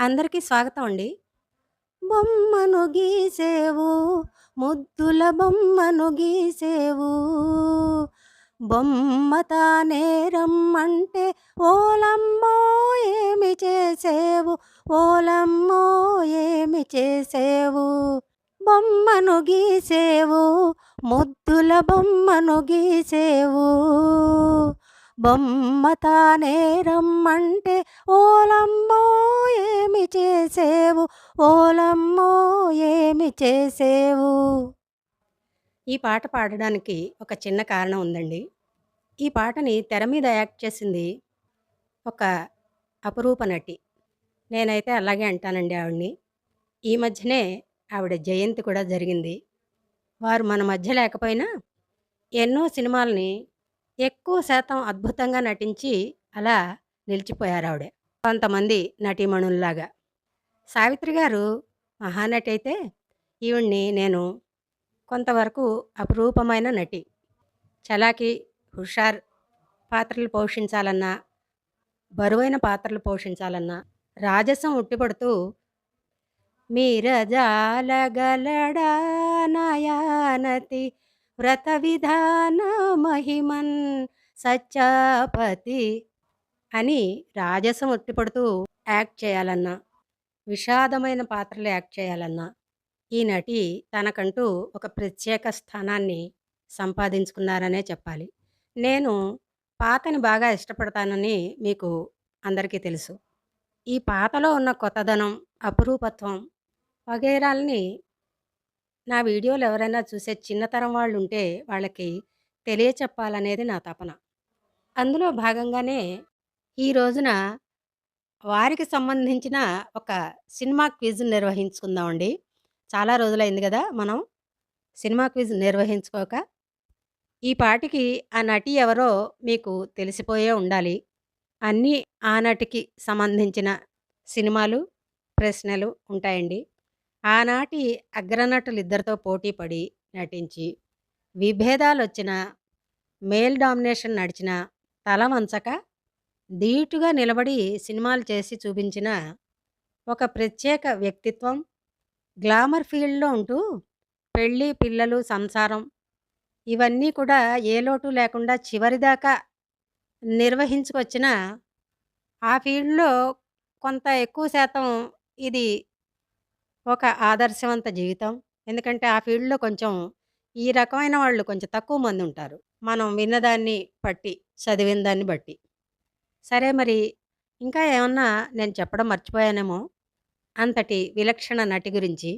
అందరికీ స్వాగతం అండి. బొమ్మను గీసేవు ముద్దుల బొమ్మను గీసేవు. బొమ్మ తానే రమ్మంటే ఓలమ్మో ఏమి చేసేవు? ఓలమ్మో ఏమి చేసేవు? బొమ్మను గీసేవు ముద్దుల బొమ్మను గీసేవు. బొమ్మ తానే రమ్మంటే ఓలమ్మో ఏమి చేసేవు ఓలమ్మో ఏమి చేసేవు ఈ పాట పాడడానికి ఒక చిన్న కారణం ఉందండి. ఈ పాటని తెర మీద యాక్ట్ చేసింది ఒక అపురూప నటి. నేనైతే అలాగే అంటానండి ఆవిడని. ఈ మధ్యనే ఆవిడ జయంతి కూడా జరిగింది. వారు మన మధ్య లేకపోయినా ఎన్నో సినిమాల్ని ఎక్కువ శాతం అద్భుతంగా నటించి అలా నిలిచిపోయారు ఆవిడ కొంతమంది నటీమణుల్లాగా. సావిత్రి గారు మహానటి అయితే ఈవిడ్ని నేను కొంతవరకు అపురూపమైన నటి. చలాకి హుషార్ పాత్రలు పోషించాలన్నా, బరువైన పాత్రలు పోషించాలన్నా రాజసం ఉట్టిపడుతూ మీరజాలగలడా నయానతి వ్రత విధాన మహిమన్ సత్యాపతి అని రాజసం ఒట్టిపడుతూ యాక్ట్ చేయాలన్నా, విషాదమైన పాత్రలు యాక్ట్ చేయాలన్నా ఈ నటి తనకంటూ ఒక ప్రత్యేక స్థానాన్ని సంపాదించుకున్నారనే చెప్పాలి. నేను పాతని బాగా ఇష్టపడతానని మీకు అందరికీ తెలుసు. ఈ పాతలో ఉన్న కొత్తదనం, అపురూపత్వం వగైరాలని నా వీడియోలు ఎవరైనా చూసే చిన్నతరం వాళ్ళు ఉంటే వాళ్ళకి తెలియచెప్పాలనేది నా తపన. అందులో భాగంగానే ఈ రోజున వారికి సంబంధించిన ఒక సినిమా క్విజ్ నిర్వహించుకుందామండి. చాలా రోజులైంది కదా మనం సినిమా క్విజ్ నిర్వహించుకోక. ఈ పాటికి ఆ నటి ఎవరో మీకు తెలిసిపోయే ఉండాలి. అన్నీ ఆ నటికి సంబంధించిన సినిమాలు, ప్రశ్నలు ఉంటాయండి. ఆనాటి అగ్రనటులిద్దరితో పోటీ పడి నటించి, విభేదాలు వచ్చిన మేల్ డామినేషన్ నడిచిన తల వంచక ధీటుగా నిలబడి సినిమాలు చేసి చూపించిన ఒక ప్రత్యేక వ్యక్తిత్వం. గ్లామర్ ఫీల్డ్‌లో ఉంటూ పెళ్ళి పిల్లలు, సంసారం ఇవన్నీ కూడా ఏ లోటు లేకుండా చివరిదాకా నిర్వహించుకొచ్చిన ఆ ఫీల్డ్‌లో కొంత ఎక్కువ శాతం ఇది ఒక ఆదర్శవంత జీవితం. ఎందుకంటే ఆ ఫీల్డ్‌లో కొంచెం ఈ రకమైన వాళ్ళు కొంచెం తక్కువ మంది ఉంటారు మనం విన్నదాన్ని బట్టి, చదివిన దాన్ని బట్టి. సరే మరి ఇంకా ఏమన్నా నేను చెప్పడం మర్చిపోయానేమో! అంతటి విలక్షణ నటి గురించి.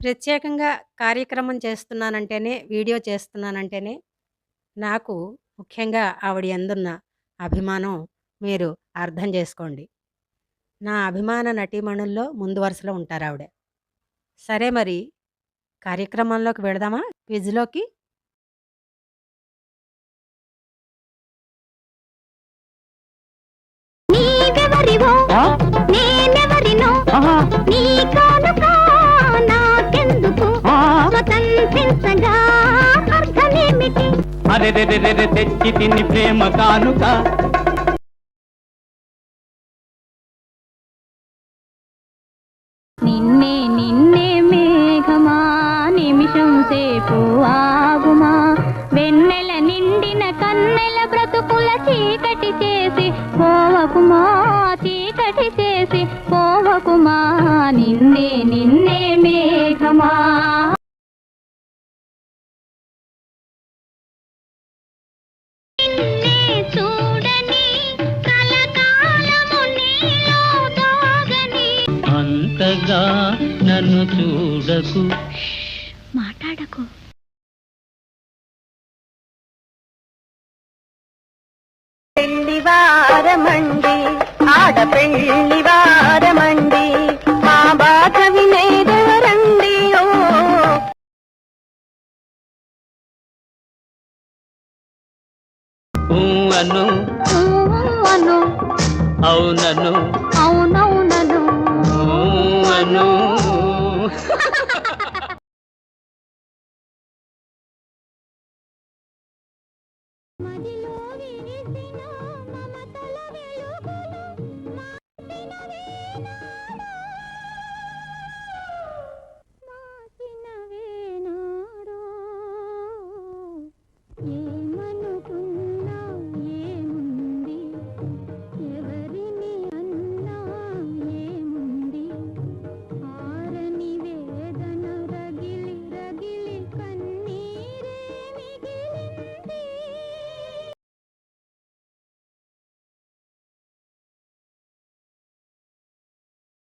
ప్రత్యేకంగా కార్యక్రమం చేస్తున్నానంటేనే, వీడియో చేస్తున్నానంటేనే నాకు ముఖ్యంగా ఆవిడ ఎందున్న అభిమానం మీరు అర్థం చేసుకోండి నా అభిమాన నటీమణుల్లో ముందు వరుసలో ఉంటారావిడ. సరే మరి కార్యక్రమంలోకి వెడదామా? క్విజ్‌లోకి? అరెరెరెరెరె తెచ్చి తిని ప్రేమ కానుక. నిమిషం సేపు ఆగుమా? వెన్నెల నిండిన కన్నెల బ్రతుకుల చీకటి చేసి పోవకుమా? చీకటి చేసి పోవకుమా? నిన్నే నిన్నే మేఘమా. అంతగా నన్ను చూడకు. మాట్లాడకు. పెళ్ళి వారమండి ఆడపెళ్ళి వారమండి మా బాధ ఊ అను అవునను. అవునవునను. అను